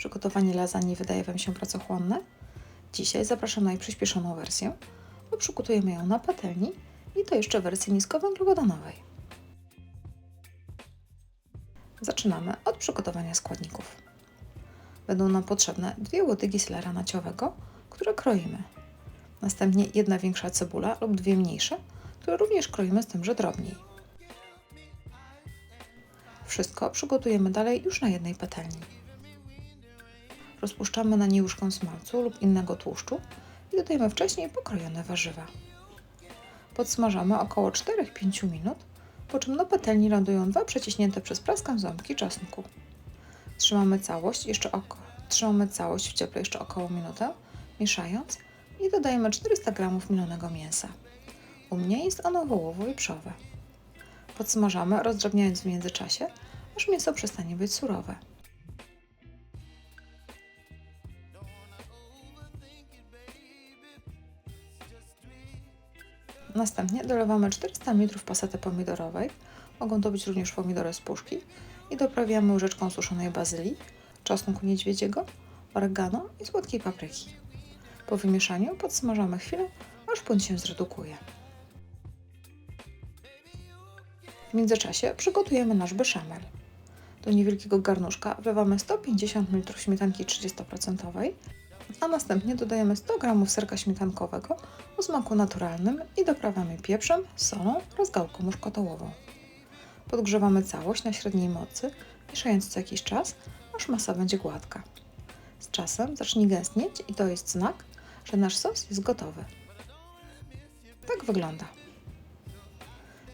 Przygotowanie lasagne wydaje Wam się pracochłonne? Dzisiaj zapraszam na jej przyspieszoną wersję, bo przygotujemy ją na patelni i to jeszcze w wersji niskowęglowodanowej. Zaczynamy od przygotowania składników. Będą nam potrzebne dwie łodygi selera naciowego, które kroimy. Następnie jedna większa cebula lub dwie mniejsze, które również kroimy z tymże drobniej. Wszystko przygotujemy dalej już na jednej patelni. Rozpuszczamy na niej łyżkę smalcu lub innego tłuszczu i dodajemy wcześniej pokrojone warzywa. Podsmażamy około 4-5 minut, po czym na patelni lądują dwa przeciśnięte przez praskę ząbki czosnku. Trzymamy całość jeszcze oko. Trzymamy całość w cieple jeszcze około minutę, mieszając i dodajemy 400 g mielonego mięsa. U mnie jest ono wołowo-wieprzowe. Podsmażamy, rozdrobniając w międzyczasie, aż mięso przestanie być surowe. Następnie dolewamy 400 ml pasety pomidorowej, mogą to być również pomidory z puszki i doprawiamy łyżeczką suszonej bazylii, czosnku niedźwiedziego, oregano i słodkiej papryki. Po wymieszaniu podsmażamy chwilę, aż płyn się zredukuje. W międzyczasie przygotujemy nasz beszamel. Do niewielkiego garnuszka wlewamy 150 ml śmietanki 30%, a następnie dodajemy 100 g serka śmietankowego o smaku naturalnym i doprawamy pieprzem, solą oraz gałką muszkatołową. Podgrzewamy całość na średniej mocy, mieszając co jakiś czas, aż masa będzie gładka. Z czasem zacznie gęstnieć i to jest znak, że nasz sos jest gotowy. Tak wygląda.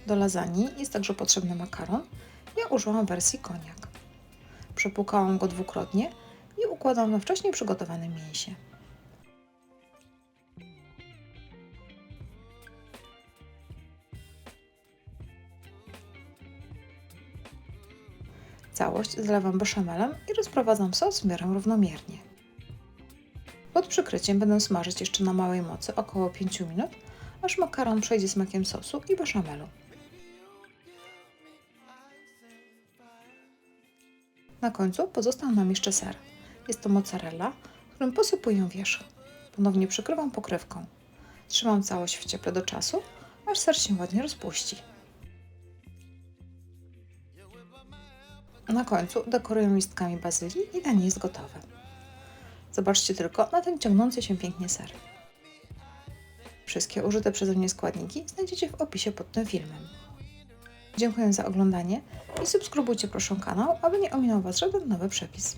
Do lasagne jest także potrzebny makaron. Ja użyłam wersji koniak. Przepłukałam go dwukrotnie układam we wcześniej przygotowanym mięsie. Całość zlewam beszamelem i rozprowadzam sos w miarę równomiernie. Pod przykryciem będę smażyć jeszcze na małej mocy około 5 minut, aż makaron przejdzie smakiem sosu i beszamelu. Na końcu pozostał nam jeszcze ser. Jest to mozzarella, którym posypuję wierzch. Ponownie przykrywam pokrywką. Trzymam całość w cieple do czasu, aż ser się ładnie rozpuści. Na końcu dekoruję listkami bazylii i danie jest gotowe. Zobaczcie tylko na ten ciągnący się pięknie ser. Wszystkie użyte przeze mnie składniki znajdziecie w opisie pod tym filmem. Dziękuję za oglądanie i subskrybujcie proszę kanał, aby nie ominął Was żaden nowy przepis.